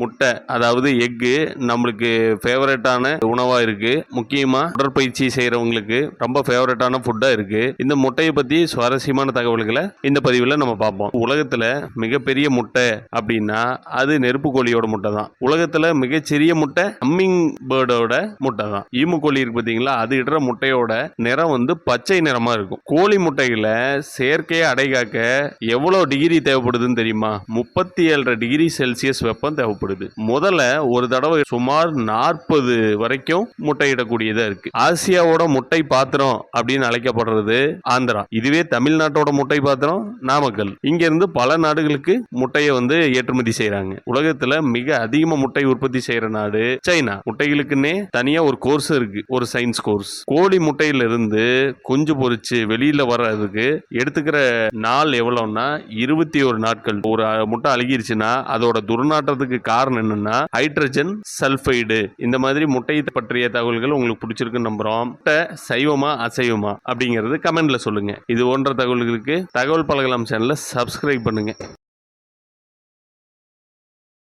முட்டை அதாவது எக்கு நம்மளுக்கு ஃபேவரட்டான உணவாக இருக்குது முக்கியமாக உடற்பயிற்சி செய்கிறவங்களுக்கு ரொம்ப ஃபேவரட்டான ஃபுட்டாக இருக்குது இந்த முட்டையை பற்றி சுவாரஸ்யமான தகவல்களை இந்த பதிவில் நம்ம பார்ப்போம். உலகத்தில் மிகப்பெரிய முட்டை அப்படின்னா அது நெருப்பு கோழியோட முட்டை தான். உலகத்தில் மிகச்சிறிய முட்டை அம்மிங் பேர்டோட முட்டை தான். ஈமு கோழி இருக்கு பார்த்தீங்களா அது இடுற முட்டையோட நிறம் வந்து பச்சை நிறமாக இருக்கும். கோழி முட்டைகளை செயற்கையை அடைகாக்க எவ்வளோ டிகிரி தேவைப்படுதுன்னு தெரியுமா? முப்பத்தி ஏழரை டிகிரி செல்சியஸ் வெப்பம் தேவைப்படும் தேவைப்படுது முதல்ல ஒரு தடவை சுமார் நாற்பது வரைக்கும் முட்டையிடக்கூடியதா இருக்கு. ஆசியாவோட முட்டை பாத்திரம் அப்படின்னு அழைக்கப்படுறது ஆந்திரா. இதுவே தமிழ்நாட்டோட முட்டை பாத்திரம் நாமக்கல். இங்க இருந்து பல நாடுகளுக்கு முட்டையை வந்து ஏற்றுமதி செய்யறாங்க உலகத்துல மிக அதிகமா முட்டை உற்பத்தி செய்யற நாடு சைனா. முட்டைகளுக்குன்னே தனியா ஒரு கோர்ஸ் இருக்கு. ஒரு சயின்ஸ் கோர்ஸ் கோழி முட்டையில இருந்து குஞ்சு பொரிச்சு வெளியில வர்றதுக்கு எடுத்துக்கிற நாள் எவ்வளவுன்னா இருபத்தி ஒரு நாட்கள். ஒரு முட்டை அழுகிருச்சுன்னா அதோட துர்நாற்றத்துக்கு காரணம் என்னன்னா ஹைட்ரஜன் சல்ஃபைடு இந்த மாதிரி முட்டையை பற்றிய தகவல்கள் உங்களுக்கு பிடிச்சிருக்குன்னு நம்புறோம். முட்டை சைவமா அசைவமா? அப்படிங்கிறது கமெண்ட்ல சொல்லுங்க. இது போன்ற தகவல்களுக்கு தகவல் பலகலாம் சேனலை சப்ஸ்கிரைப் பண்ணுங்க.